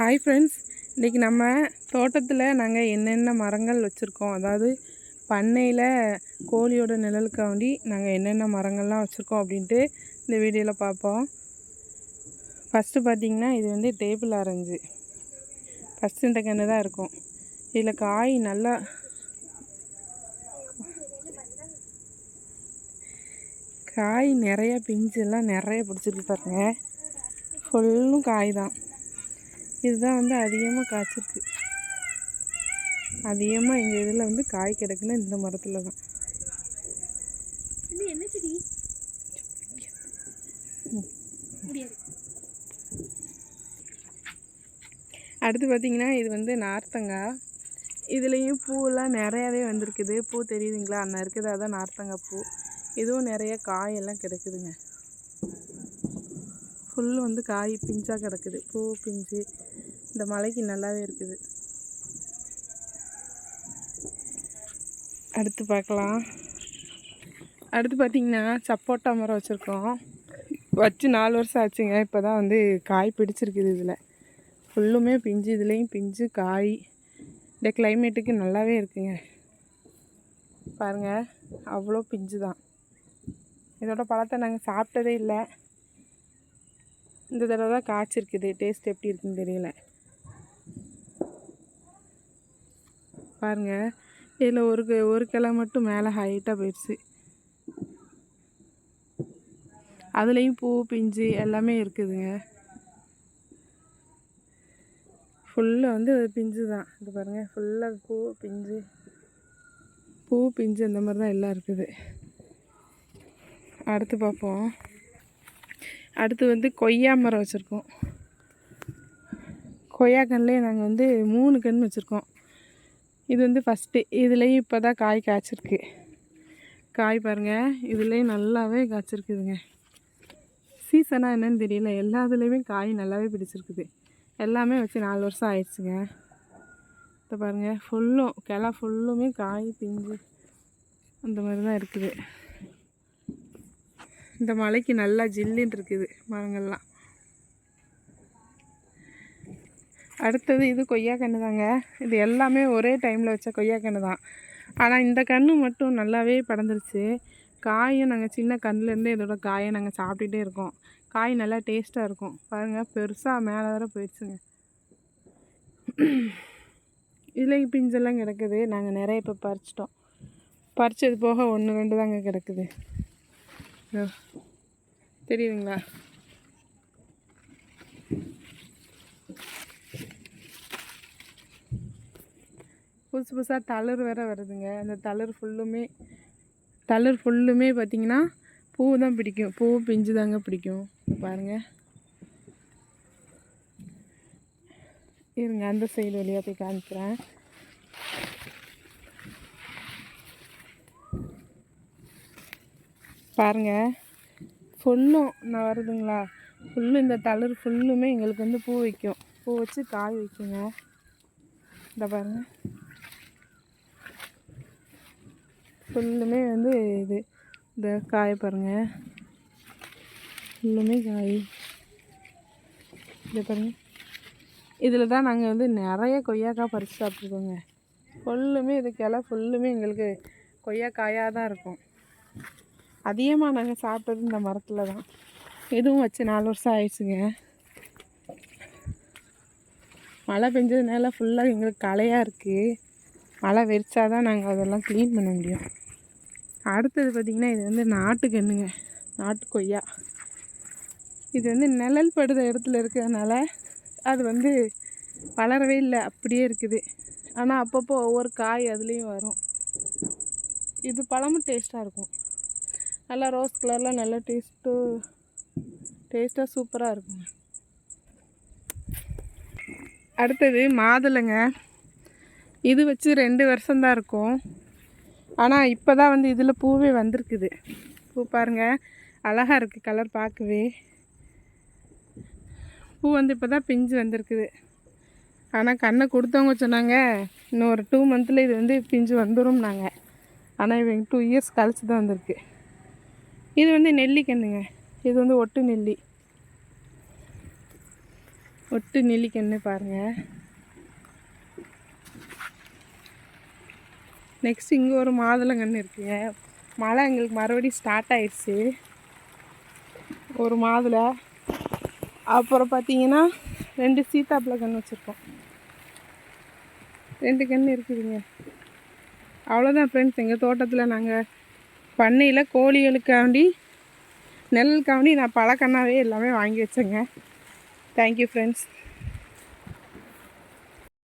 Hi friends இன்றைக்கி நம்ம தோட்டத்தில் நாங்கள் என்னென்ன மரங்கள் வச்சுருக்கோம்? அதாவது பண்ணையில் கோழியோட நிழலுக்காண்டி நாங்கள் என்னென்ன மரங்கள்லாம் வச்சுருக்கோம் அப்படின்ட்டு இந்த வீடியோவில் பார்ப்போம் ஃபஸ்ட்டு பார்த்திங்கன்னா இது வந்து டேபிள் ஆரஞ்சு. ஃபஸ்ட்டு இந்த கன்று தான் இருக்கும். இதில் காய் நல்லா காய் நிறைய பிஞ்செல்லாம் நிறைய பிடிச்சிருக்கு பாருங்க. ஃபுல்லும் காய் தான். இதுதான் வந்து அதிகமாக காய்ச்சிருக்கு. அதிகமாக எங்கள் இதில் வந்து காய் கிடக்குன்னா இந்த மரத்தில் தான். என்ன செடி? அடுத்து பார்த்திங்கன்னா இது வந்து நார்த்தங்காய் இதுலேயும் பூவெல்லாம் நிறையாவே வந்திருக்குது. பூ தெரியுதுங்களா? அண்ணன் இருக்குது அதான் நார்த்தங்காய் பூ. இதுவும் நிறைய காயெல்லாம் கிடக்குதுங்க. ஃபுல் வந்து காய் பிஞ்சாக கிடக்குது. பூ பிஞ்சு இந்த மலைக்கு நல்லாவே இருக்குது. அடுத்து பார்க்கலாம். அடுத்து பார்த்திங்கன்னா சப்போட்டா மரம் வச்சுருக்கோம். வச்சு நாலு வருஷம் ஆச்சுங்க. இப்போ தான் வந்து காய் பிடிச்சிருக்குது இதில். ஃபுல்லுமே பிஞ்சு இதுலேயும் பிஞ்சு காய். இந்த கிளைமேட்டுக்கு நல்லாவே இருக்குங்க. பாருங்கள் அவ்வளோ பிஞ்சு தான் இதோட பழத்தை நாங்கள் சாப்பிட்டதே இல்லை. இந்த தடவை தான் காய்ச்சிருக்குது. டேஸ்ட் எப்படி இருக்குன்னு தெரியல. பாருங்க. இதில் ஒரு க- ஒரு கிளை மட்டும் மேலே ஹைட்டாக போயிடுச்சு. அதுலேயும் பூ பிஞ்சு எல்லாமே இருக்குதுங்க. ஃபுல்லாக வந்து பிஞ்சு தான். இது பாருங்கள் ஃபுல்லாக பூ பிஞ்சு. பூ பிஞ்சு அந்த மாதிரி தான் எல்லாம் இருக்குது. அடுத்து பார்ப்போம். அடுத்து வந்து கொய்யா மரம் வச்சுருக்கோம். கொய்யா கன்றுலேயே நாங்கள் வந்து மூணு கன்று வச்சுருக்கோம். இது வந்து ஃபஸ்ட்டு இதுலேயும் இப்போ தான் காய் காய்ச்சிருக்கு. காய் பாருங்கள் இதுலேயும் நல்லாவே காய்ச்சிருக்குதுங்க. சீசனாக என்னன்னு தெரியல எல்லா இதுலேயுமே காய் நல்லாவே பிடிச்சிருக்குது. எல்லாமே வச்சு நாலு வருஷம் ஆயிடுச்சுங்க. இப்போ பாருங்கள் ஃபுல்லும் கிளை ஃபுல்லுமே காய் பிஞ்சு அந்த மாதிரி தான் இருக்குது. இந்த மலைக்கு நல்லா ஜில்லுன்னு இருக்குது மரங்கள்லாம். அடுத்தது இது கொய்யா கன்று தாங்க. இது எல்லாமே ஒரே டைமில் வச்ச கொய்யா கன்று தான். ஆனால் இந்த கன்று மட்டும் நல்லாவே படந்துருச்சு காயும் நாங்கள் சின்ன கன்றுலேருந்தே இதோட காயை நாங்கள் சாப்பிட்டுட்டே இருக்கோம். காய் நல்லா டேஸ்ட்டாக இருக்கும். பாருங்கள் பெருசாக மேலே வர போயிடுச்சுங்க. இலை பிஞ்செல்லாம் கிடக்குது. நாங்கள் நிறைய இப்போ பறிச்சிட்டோம். பறிச்சது போக ஒன்று ரெண்டு தாங்க கிடக்குது. தெரியுதுங்களா? புதுசு புதுசாக தளிர் வேற வருதுங்க. அந்த தளிர் ஃபுல்லுமே தளிர் ஃபுல்லுமே பார்த்தீங்கன்னா பூ தான் பிடிக்கும். பூ பிஞ்சு தாங்க பிடிக்கும். பாருங்கள் இருங்க அந்த சைடு வழியாக போய் காமிக்கிறேன். பாருங்கள் ஃபுல்லும் நான் வருதுங்களா? ஃபுல்லும் இந்த தளிர் ஃபுல்லுமே எங்களுக்கு வந்து பூ வைக்கும். பூ வச்சு காய் வைக்குங்க. இந்த பாருங்கள் ஃபுல்லுமே வந்து இது. இந்த காய பாருங்கள் ஃபுல்லுமே காய். இதை பாருங்கள் இதில் தான் நாங்கள் வந்து நிறைய கொய்யாக்காய் பறித்து சாப்பிட்ருக்கோங்க ஃபுல்லுமே இது கிளை ஃபுல்லுமே எங்களுக்கு கொய்யாக்காயாக தான் இருக்கும். அதிகமாக நாங்கள் சாப்பிட்டது இந்த மரத்தில் தான். இதுவும் வச்சு நாலு வருஷம் ஆயிடுச்சுங்க. மழை பெஞ்சதுனால ஃபுல்லாக எங்களுக்கு களையாக இருக்குது மழை வெறிச்சா தான் நாங்கள் அதெல்லாம் க்ளீன் பண்ண முடியும். அடுத்தது பார்த்திங்கன்னா இது வந்து நாட்டு கன்றுங்க நாட்டு கொய்யா. இது வந்து நிழல் படுற இடத்துல இருக்கிறதுனால அது வந்து வளரவே இல்லை அப்படியே இருக்குது. ஆனால் அப்பப்போ ஒவ்வொரு காய் அதுலேயும் வரும். இது பழமும் டேஸ்ட்டாக இருக்கும். நல்லா ரோஸ் கலரில் நல்லா டேஸ்ட்டு டேஸ்ட்டாக சூப்பராக இருக்குங்க அடுத்தது மாதுளைங்க. இது வச்சு ரெண்டு வருஷம்தான் இருக்கும். ஆனால் இப்போ தான் வந்து இதில் பூவே வந்திருக்குது. பூ பாருங்கள் அழகாக இருக்குது கலர் பார்க்கவே. பூ வந்து இப்போ தான் பிஞ்சு வந்திருக்குது. ஆனால் கண்ணை கொடுத்தவங்க சொன்னாங்க இன்னும் ஒரு டூ மந்தில் இது வந்து பிஞ்சு வந்துரும்னாங்க. ஆனால் இவங்க டூ இயர்ஸ் கழிச்சு தான் வந்திருக்கு. இது வந்து நெல்லிக்கண்ணுங்க இது வந்து ஒட்டு நெல்லி. ஒட்டு நெல்லிக்கன்று பாருங்கள் நெக்ஸ்ட் இங்கே ஒரு மாதுளங்கன்று இருக்குங்க மழை எங்களுக்கு மறுபடியும் ஸ்டார்ட் ஆயிடுச்சு. ஒரு மாதுளை. அப்புறம் பார்த்தீங்கன்னா ரெண்டு சீத்தாப்பழ கன்று வச்சுருக்கோம். ரெண்டு கன்று இருக்குதுங்க. அவ்வளோதான் ஃப்ரெண்ட்ஸ் எங்கள் தோட்டத்தில் நாங்கள் பண்ணையில் கோழிகளுக்காண்டி நெல்லுக்காண்டி நான் பழக்கண்ணாவே எல்லாமே வாங்கி வச்சேங்க. Thank you friends